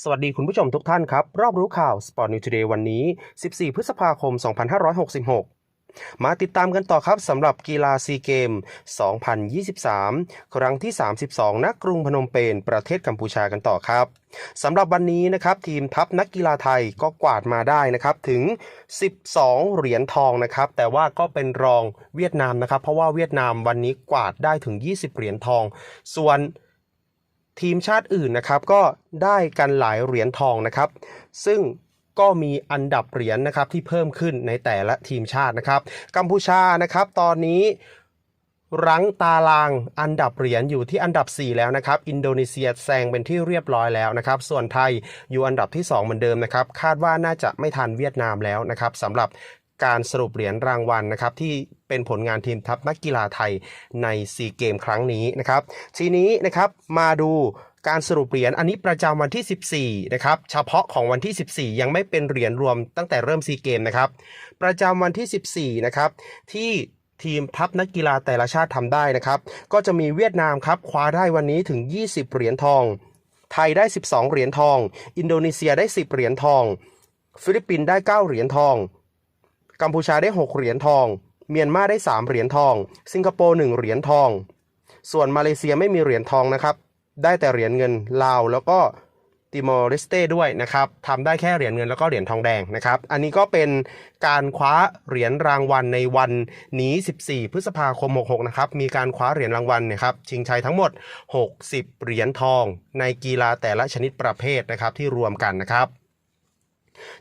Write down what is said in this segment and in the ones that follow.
สวัสดีคุณผู้ชมทุกท่านครับ รอบรู้ข่าว Sport News Today วันนี้ 14 พฤษภาคม 2566 มาติดตามกันต่อครับสำหรับกีฬาซีเกม 2023 ครั้งที่ 32 ณ กรุงพนมเปญประเทศกัมพูชากันต่อครับสำหรับวันนี้นะครับทีมทัพนักกีฬาไทยก็กวาดมาได้นะครับถึง 12 เหรียญทองนะครับแต่ว่าก็เป็นรองเวียดนามนะครับเพราะว่าเวียดนามวันนี้กวาดได้ถึง 20 เหรียญทอง ส่วน ทีมชาติอื่นนะครับก็ได้กันหลายเหรียญทองนะครับ ซึ่งก็มีอันดับเหรียญนะครับที่เพิ่มขึ้นในแต่ละทีมชาตินะครับ กัมพูชานะครับ ตอนนี้รั้งตารางอันดับเหรียญอยู่ที่อันดับ 4 แล้วนะครับ อินโดนีเซียแซงเป็นที่เรียบร้อยแล้วนะครับ ส่วนไทยอยู่อันดับที่ 2 เหมือนเดิมนะครับ คาดว่าน่าจะไม่ทันเวียดนามแล้วนะครับสำหรับการสรุปเหรียญรางวัลนะครับที่ เป็นผลงานทีมทัพนักกีฬาไทยในซีเกมครั้งนี้นะครับ ทีนี้นะครับมาดูการสรุปเหรียญอันนี้ประจำวันที่ 14 นะครับ เฉพาะของวันที่ 14 ยังไม่เป็นเหรียญรวมตั้งแต่เริ่มซีเกมนะครับ ประจำวันที่ 14 นะครับ ที่ทีมทัพนักกีฬาแต่ละชาติทำได้นะครับ ก็จะมีเวียดนามครับคว้าได้วันนี้ถึง 20 เหรียญทอง ไทยได้ 12 เหรียญทอง อินโดนีเซียได้ 10 เหรียญทอง ฟิลิปปินส์ได้ 9 เหรียญทอง กัมพูชาได้ 6 เหรียญทอง เมียนมาได้ 3 เหรียญทอง สิงคโปร์1เหรียญทอง ส่วนมาเลเซียไม่มีเหรียญทองนะครับ ได้แต่เหรียญเงินลาวแล้วก็ติมอร์เลสเต้ด้วยนะครับทำได้แค่เหรียญเงินแล้วก็เหรียญทองแดงนะครับ อันนี้ก็เป็นการคว้าเหรียญรางวัลในวันนี้ 14 พฤษภาคม 66 นะครับ มีการคว้าเหรียญรางวัลนี่ยครับ ชิงชัยทั้งหมด 60 เหรียญทอง ในกีฬาแต่ละชนิดประเภทนะครับที่รวมกันนะครับ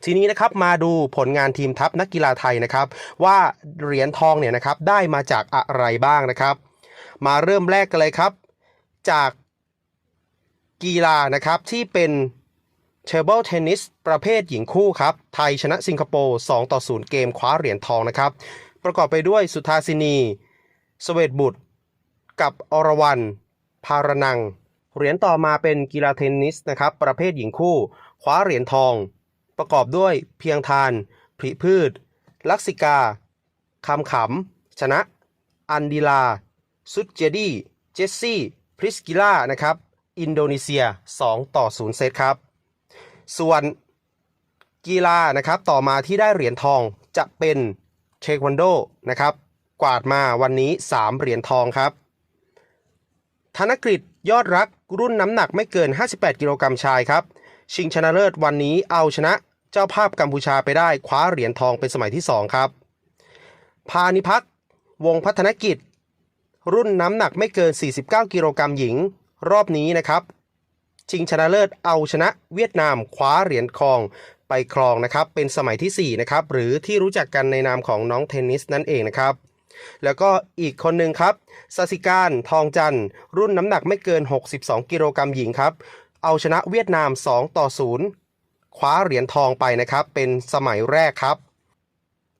ทีนี้นะครับมาดูผลงานทีมทัพนักกีฬาไทยนะครับ ว่าเหรียญทองเนี่ยนะครับได้มาจากอะไรบ้างนะครับ มาเริ่มแรกกันเลยครับ จากกีฬานะครับที่เป็นเทเบิลเทนนิสประเภทหญิงคู่ครับ ไทยชนะสิงคโปร์2ต่อ0เกมคว้าเหรียญทองนะครับ ประกอบไปด้วยสุธาสินีสเวตบุตร กับอรวรรณพารนัง เหรียญต่อมาเป็นกีฬาเทนนิสนะครับ ประเภทหญิงคู่ คว้าเหรียญทอง ประกอบด้วยเพียงทานผลิพืช ลักษิกาคำขำ ชนะ อันดีลา ซุดเจดี เจสซี่ พริสกิล่า นะครับ อินโดนีเซีย 2 ต่อ 0 เซตครับ ส่วนกีฬานะครับ ต่อมาที่ได้เหรียญทองจะเป็นเทควันโดนะครับ กวาดมาวันนี้ 3 เหรียญทองครับ ธนกฤษยอดรักรุ่นน้ำหนักไม่เกิน 58 กิโลกรัมชายครับ ชิงชนะเลิศวันนี้เอาชนะ เจ้าภาพกัมพูชาไปได้คว้าเหรียญทองเป็นสมัยที่ 2 ครับ พานิพักวงพัฒนกิจ รุ่นน้ำหนักไม่เกิน 49 กิโลกรัมหญิง รอบนี้นะครับ ชิงชนะเลิศเอาชนะเวียดนามคว้าเหรียญทองไปครองนะครับ เป็นสมัยที่ 4 นะครับ หรือที่รู้จักกันในนามของน้องเทนนิสนั่นเองนะครับแล้วก็อีกคนหนึ่งครับสสิการทองจันทร์รุ่นน้ำหนักไม่เกิน 62 กิโลกรัมหญิงครับ เอาชนะเวียดนาม 2 ต่อ 0 คว้าเหรียญทองไปนะครับ เป็นสมัยแรกครับ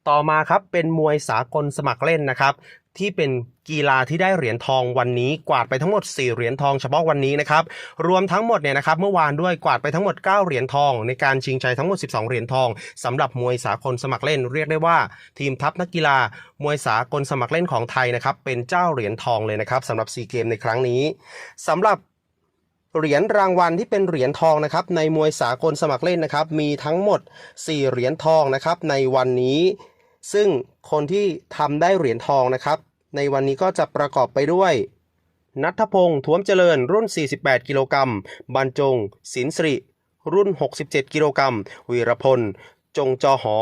ต่อมาครับเป็นมวยสากลสมัครเล่นนะครับ ที่เป็นกีฬาที่ได้เหรียญทองวันนี้กวาดไปทั้งหมด 4 เหรียญทองเฉพาะวันนี้นะครับรวมทั้งหมดเนี่ยนะครับเมื่อวานด้วยกวาดไปทั้งหมด 9 เหรียญทอง ในการชิงชัยทั้งหมด 12 เหรียญทองสำหรับมวยสากลสมัครเล่น เรียกได้ว่า ทีมทัพนักกีฬามวยสากลสมัครเล่นของไทยนะครับเป็นเจ้าเหรียญทองเลยนะครับสำหรับซีเกมในครั้งนี้สำหรับ เหรียญรางวัลที่เป็นเหรียญทองนะครับในมวยสากลสมัครเล่นนะครับ มีทั้งหมด 4 เหรียญทองนะครับในวันนี้ ซึ่งคนที่ทำได้เหรียญทองนะครับ ในวันนี้ก็จะประกอบไปด้วยนัทพงษ์ท้วมเจริญรุ่น 48 กิโลกรัมบรรจงศินสริรุ่น 67 กิโลกรัมวีรพล จงจอหอ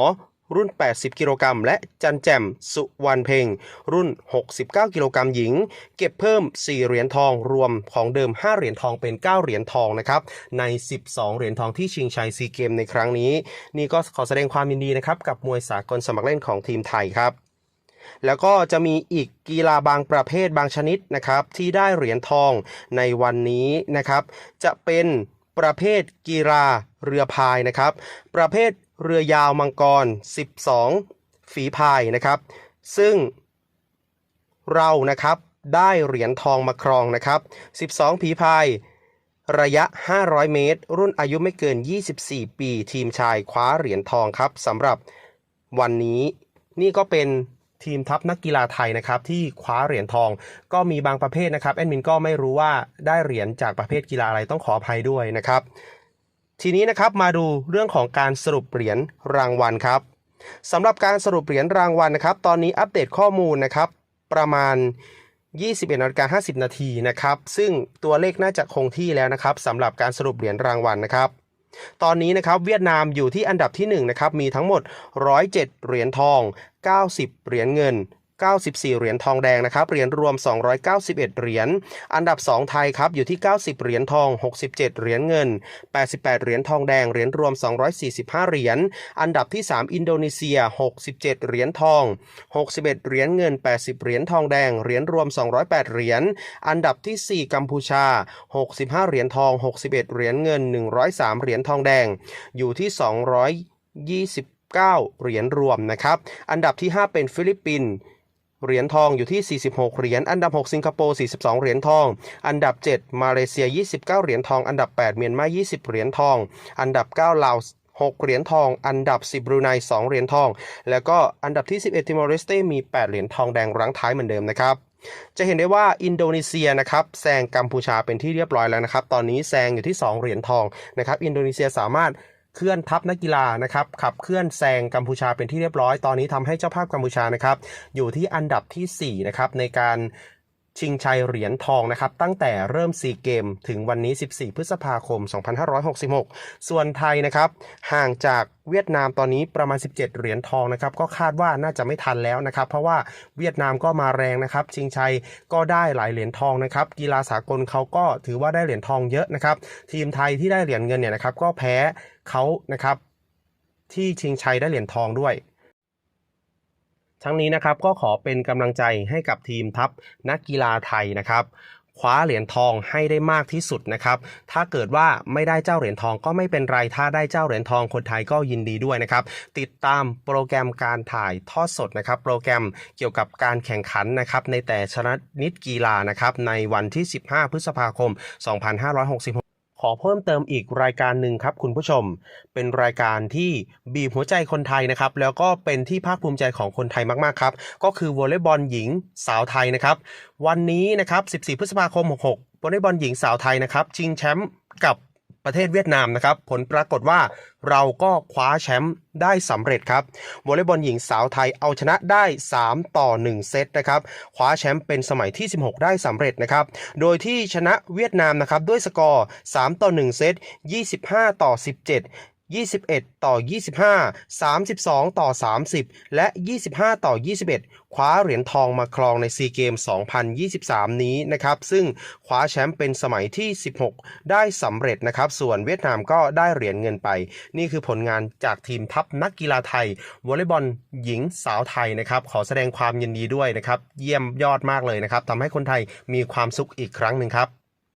รุ่น 80 กิโลกรัมและจันแจ่มสุวรรณเพ็งรุ่น 69 กิโลกรัมหญิง เก็บเพิ่ม 4 เหรียญทองรวมของเดิม 5 เหรียญทองเป็น 9 เหรียญทองนะครับใน 12 เหรียญทองที่ชิงชัยซีเกมในครั้งนี้ นี่ก็ขอแสดงความยินดีนะครับกับมวยสากลสมัครเล่นของทีมไทยครับแล้วก็จะมีอีกกีฬาบางประเภทบางชนิดนะครับ ที่ได้เหรียญทองในวันนี้นะครับ จะเป็นประเภทกีฬาเรือพายนะครับ ประเภท เรือยาวมังกร 12 ฝีพายนะครับ ซึ่งเรานะครับได้เหรียญทองมาครองนะครับ 12ผีพายระยะ 500 เมตร รุ่นอายุไม่เกิน 24 ปี ทีมชายคว้าเหรียญทองครับสำหรับวันนี้นี่ก็เป็นทีมทัพนักกีฬาไทยนะครับที่คว้าเหรียญทอง ก็มีบางประเภทนะครับแอดมินก็ไม่รู้ว่าได้เหรียญจากประเภทกีฬาอะไรต้องขออภัยด้วยนะครับ ทีนี้นะครับมาดูเรื่องของการสรุปเหรียญรางวัลครับสำหรับการสรุปเหรียญรางวัลนะครับ ตอนนี้อัปเดตข้อมูลนะครับ ประมาณ 21นาฬิกา50 นาทีนะครับ ซึ่งตัวเลขน่าจะคงที่แล้วนะครับสำหรับการสรุปเหรียญรางวัลนะครับ ตอนนี้นะครับเวียดนามอยู่ที่อันดับที่1นะครับมีทั้งหมด 107 เหรียญทอง 90 เหรียญเงิน 94 เหรียญทองแดงนะครับ เหรียญรวม 291 เหรียญ อันดับ 2 ไทยครับ อยู่ที่ 90 เหรียญทอง 67 เหรียญเงิน 88 เหรียญทองแดง เหรียญรวม 245 เหรียญ อันดับที่ 3 อินโดนีเซีย 67 เหรียญทอง 61 เหรียญเงิน 80 เหรียญทองแดง เหรียญรวม 208 เหรียญ อันดับที่ 4 กัมพูชา 65 เหรียญทอง 61 เหรียญเงิน 103 เหรียญทองแดง อยู่ที่ 229เหรียญรวมนะครับ อันดับที่ 5 เป็นฟิลิปปินส์ เหรียญทองอยู่ที่ 46 เหรียญ อันดับ 6 สิงคโปร์ 42 เหรียญทอง อันดับ 7 มาเลเซีย 29 เหรียญทอง อันดับ 8 เมียนมา 20 เหรียญทอง อันดับ 9 ลาว6 เหรียญทอง อันดับ 10 บรูไน 2 เหรียญทอง แล้วก็อันดับที่ 11 ติมอร์เลสเตมี 8 เหรียญทองแดงรั้งท้ายเหมือนเดิมนะครับ จะเห็นได้ว่าอินโดนีเซียนะครับแซงกัมพูชาเป็นที่เรียบร้อยแล้วนะครับ ตอนนี้แซงอยู่ที่ 2 เหรียญทองนะครับ อินโดนีเซียสามารถ เคลื่อนทัพนักกีฬานะครับขับเคลื่อนแซงกัมพูชาเป็นที่เรียบร้อยตอนนี้ทำให้เจ้าภาพกัมพูชานะครับอยู่ที่อันดับทีสี่4นะครับในการ ชิงชัยเหรียญทองนะครับตั้งแต่เริ่มซีเกมถึงวันนี้ 14 พฤษภาคม 2566 ส่วนไทยนะครับห่างจากเวียดนามตอนนี้ประมาณ 17 เหรียญทองนะครับก็คาดว่าน่าจะไม่ทันแล้วนะครับ เพราะว่าเวียดนามก็มาแรงนะครับ ชิงชัยก็ได้หลายเหรียญทองนะครับ กีฬาสากลเขาก็ถือว่าได้เหรียญทองเยอะนะครับ ทีมไทยที่ได้เหรียญเงินเนี่ยนะครับก็แพ้เขานะครับที่ชิงชัยได้เหรียญทองด้วย ทั้งนี้นะครับก็ขอเป็นกำลังใจให้กับทีมทัพนักกีฬาไทยนะครับคว้าเหรียญทองให้ได้มากที่สุดนะครับ ถ้าเกิดว่าไม่ได้เจ้าเหรียญทองก็ไม่เป็นไร ถ้าได้เจ้าเหรียญทองคนไทยก็ยินดีด้วยนะครับ ติดตามโปรแกรมการถ่ายทอดสดนะครับ โปรแกรมเกี่ยวกับการแข่งขันนะครับในแต่ชนิดกีฬานะครับในวันที่ 15 พฤษภาคม 2566 ขอเพิ่มเติมอีกรายการหนึ่งครับคุณผู้ชม เป็นรายการที่บีบหัวใจคนไทยนะครับ แล้วก็เป็นที่ภาคภูมิใจของคนไทยมากๆครับ ก็คือวอลเลย์บอลหญิงสาวไทยนะครับ วันนี้นะครับ 14 พฤษภาคม 66วอลเลย์บอลหญิงสาวไทยนะครับชิงแชมป์กับ ประเทศเวียดนามนะครับ ผลปรากฏว่าเราก็คว้าแชมป์ได้สำเร็จครับวอลเลย์บอลหญิงสาวไทยเอาชนะได้ 3 ต่อ 1 เซตนะครับคว้าแชมป์เป็นสมัยที่ 16 ได้สำเร็จนะครับโดยที่ชนะเวียดนามนะครับด้วยสกอร์ 3 ต่อ 1 เซต 25 ต่อ 17 21 ต่อ 25 32 ต่อ 30 และ 25 ต่อ 21 คว้าเหรียญทองมาครองในซีเกม 2023 นี้นะครับ ซึ่งคว้าแชมป์เป็นสมัยที่ 16 ได้สำเร็จนะครับ ส่วนเวียดนามก็ได้เหรียญเงินไป นี่คือผลงานจากทีมทัพนักกีฬาไทยวอลเลย์บอลหญิงสาวไทยนะครับ ขอแสดงความยินดีด้วยนะครับ เยี่ยมยอดมากเลยนะครับทำให้คนไทยมีความสุขอีกครั้งหนึ่งครับ